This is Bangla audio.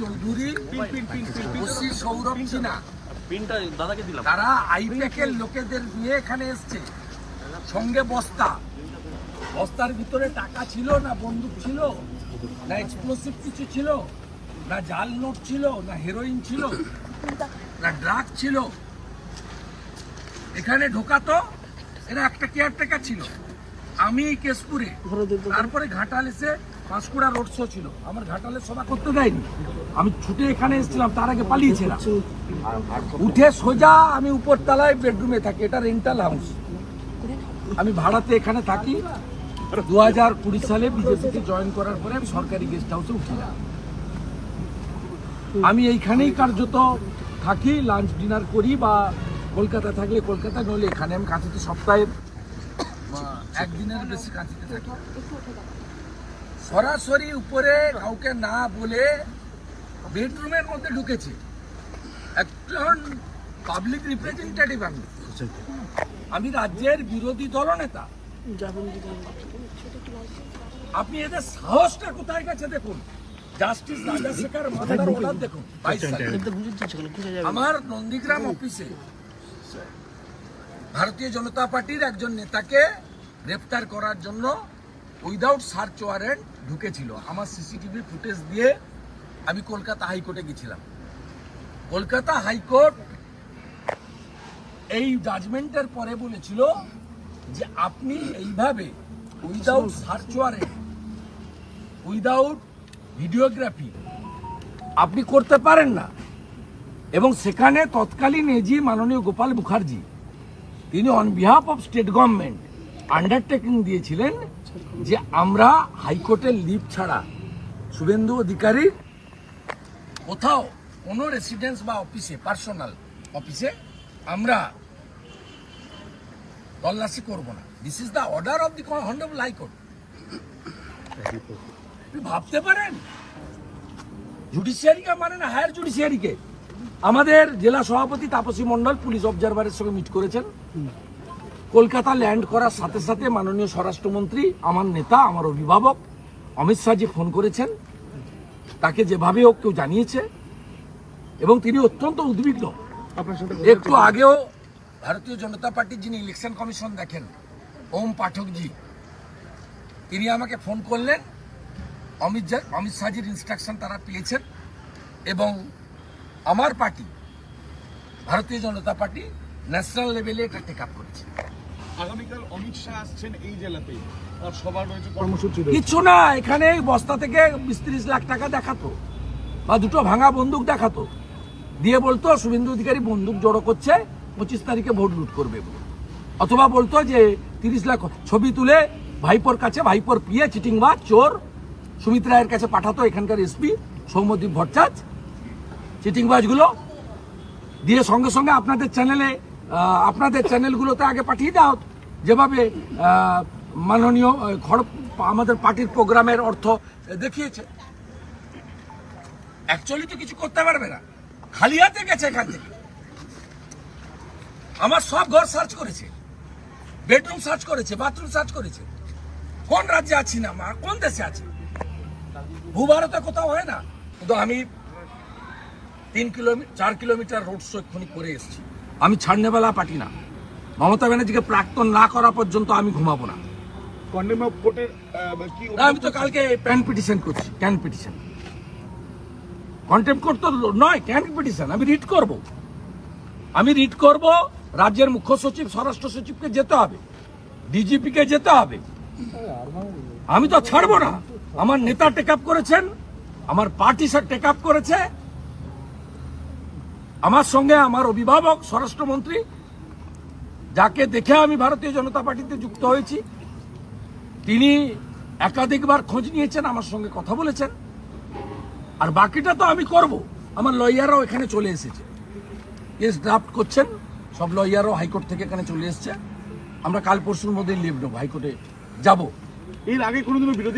চৌধুরী ওসি সৌরভ সিনহা। পিনটা দাদাকে দিলাম। তারা আইপ্যাকের লোকেদের নিয়ে এখানে এসছে। সঙ্গে বস্তা। বস্তার ভিতরে টাকা ছিল না বন্দুক ছিল না এক্সপ্লোসিভ কিছু ছিল না জাল নোট ছিল না হেরোইন ছিল না ড্রাগ ছিল। এখানে ঢোকাতো এরা একটা কেয়ারটেকার ছিল। আমি কেশপুরে। তারপরে ঘাটাল এসে পাঁশকুড়া রোড শো ছিল। আমার ঘাটালে সভা করতে দেয়নি আমি ছুটে এখানে এসেছিলাম, তার আগে পালিয়েছিলাম উঠে সোজা আমি উপর তলায় বেডরুমে থাকি, এটা রেন্টাল হাউস আমি ভাড়াতে এখানে থাকি। দু হাজার কুড়ি সালে বিজেপিতে জয়েন করার পরে আমি সরকারি গেস্ট হাউসে উঠিলাম আমি এইখানেই কার্যত থাকি লাঞ্চ ডিনার করি বা কলকাতা থাকলে কলকাতা, নইলে এখানে। আমি কাঁচিতে সপ্তাহে একদিনের বেশি কাঁচিতে থাকি। সরাসরি উপরে কাউকে না বলে বেডরুমের মধ্যে ঢুকেছে। একজন পাবলিক রিপ্রেজেন্টেটিভ আমি। আমি রাজ্যের বিরোধী দলনেতা আপনি এদের সাহসটা কোথায় গেছে দেখুন। জাস্টিস রাজাশেখর দেখুন আমার নন্দীগ্রাম অফিসে ভারতীয় জনতা পার্টির একজন নেতাকে গ্রেফতার করার জন্য উইদাউট সার্চ ওয়ারেন্ট ঢুকেছিল। আমার সিসিটিভি ফুটেজ দিয়ে আমি কলকাতা হাইকোর্টে গেছিলাম। কলকাতা হাইকোর্ট এই জাজমেন্টের পরে বলেছিল যে আপনি এইভাবে without search warrant without videography আপনি করতে পারেন না। এবং সেখানে তৎকালীন এজি মাননীয় গোপাল মুখার্জি, তিনি on behalf of state government undertaking দিয়েছিলেন যে আমরা হাইকোর্টের লিভ ছাড়া শুভেন্দু অধিকারীর কোথাও কোনো রেসিডেন্স বা অফিসে পার্সোনাল অফিসে আমরা তল্লাশি করব না। This is the order of the honourable high court আপনি ভাবতে পারেন? জুডিশিয়ারিকে মানে না হায়ার জুডিশিয়ারিকে আমাদের জেলা সভাপতি তাপসী মণ্ডল পুলিশ অবজারভারের সঙ্গে মিট করেছেন। কলকাতা ল্যান্ড করার সাথে সাথে মাননীয় স্বরাষ্ট্রমন্ত্রী আমার নেতা আমার অভিভাবক অমিত শাহজি ফোন করেছেন। তাকে যেভাবে হোক কেউ জানিয়েছে। এবং তিনি অত্যন্ত উদ্বিগ্ন। একটু আগেও ভারতীয় জনতা পার্টির যিনি ইলেকশন কমিশন দেখেন ওম পাঠকজি তিনি আমাকে ফোন করলেন। অমিত জা- অমিত শাহজির ইনস্ট্রাকশন তারা পেয়েছেন। এবং আমার পার্টি ভারতীয় জনতা পার্টি ন্যাশনাল লেভেলে এটা টেক আপ করেছে। আগামীকাল অমিত শাহ আসছেন এই জেলাতে তার সবার রয়েছে কর্মসূচি কিছু না, এখানে বস্তা থেকে বিশ লাখ টাকা দেখাতো। বা দুটো ভাঙা বন্দুক দেখাতো। দিয়ে বলতো, শুভেন্দু অধিকারী বন্দুক জড়ো করছে, পঁচিশ তারিখে ভোট লুট করবে অথবা বলতো যে তিরিশ লাখ ছবি তুলে ভাইপোর কাছে, ভাইপোর পিয়ে, চিটিংবাজ, চোর, সুমিত রায়ের কাছে পাঠাতো এখানকার এসপি সৌম্যদীপ ভট্টাচ চিটিংবাজগুলো। দিয়ে সঙ্গে সঙ্গে আপনাদের চ্যানেলে আপনাদের চ্যানেলগুলোতে আগে পাঠিয়ে দাও। যেভাবে মাননীয় আমাদের পার্টির প্রোগ্রামের অর্থ দেখিয়েছে। অ্যাকচুয়ালি তো কিছু করতে পারবে না। খালি হাতে গেছে এখান থেকে। আমার সব ঘর সার্চ করেছে। বেডরুম সার্চ করেছে বাথরুম সার্চ করেছে। কোন রাজ্যে আছি না, মা, কোন দেশে আছি? ভূভারতে কোথাও হয় না। কিন্তু আমি তিন কিলোমিটার চার কিলোমিটার রোড শো এক্ষুনি করে এসেছি। আমি ছাড়নেবেলা পাটি না। মমতা ব্যানার্জিকে প্রাক্তন না করা পর্যন্ত আমি ঘুমাবো না, আমি তো কালকে প্যান পিটিশন করছি ক্যান পিটিশন। কন্টেম্প করতে নয় ক্যান পিটিশন আমি রিট করব। আমি রিট করব রাজ্যের মুখ্য সচিব স্বরাষ্ট্র সচিবকে যেতে হবে ডিজিপিকে যেতে হবে। আমি তো ছাড়বো না। আমার নেতা টেক আপ করেছেন আমার পার্টি স্যার টেক আপ করেছে আমার সঙ্গে আমার অভিভাবক, স্বরাষ্ট্রমন্ত্রী, যাকে দেখে আমি ভারতীয় জনতা পার্টিতে যুক্ত হয়েছি, তিনি একাধিকবার খোঁজ নিয়েছেন, আমার সঙ্গে কথা বলেছেন। আর বাকিটা তো আমি করব। আমার লয়াররাও এখানে চলে এসেছে। কেস ড্রাফট করছেন, সব লয়ারও হাইকোর্ট থেকে এখানে চলে এসছে। আমরা কাল পরশুর মধ্যে লিভ নেব হাইকোর্টে যাব। এর আগে কোনোদিনও বিরোধী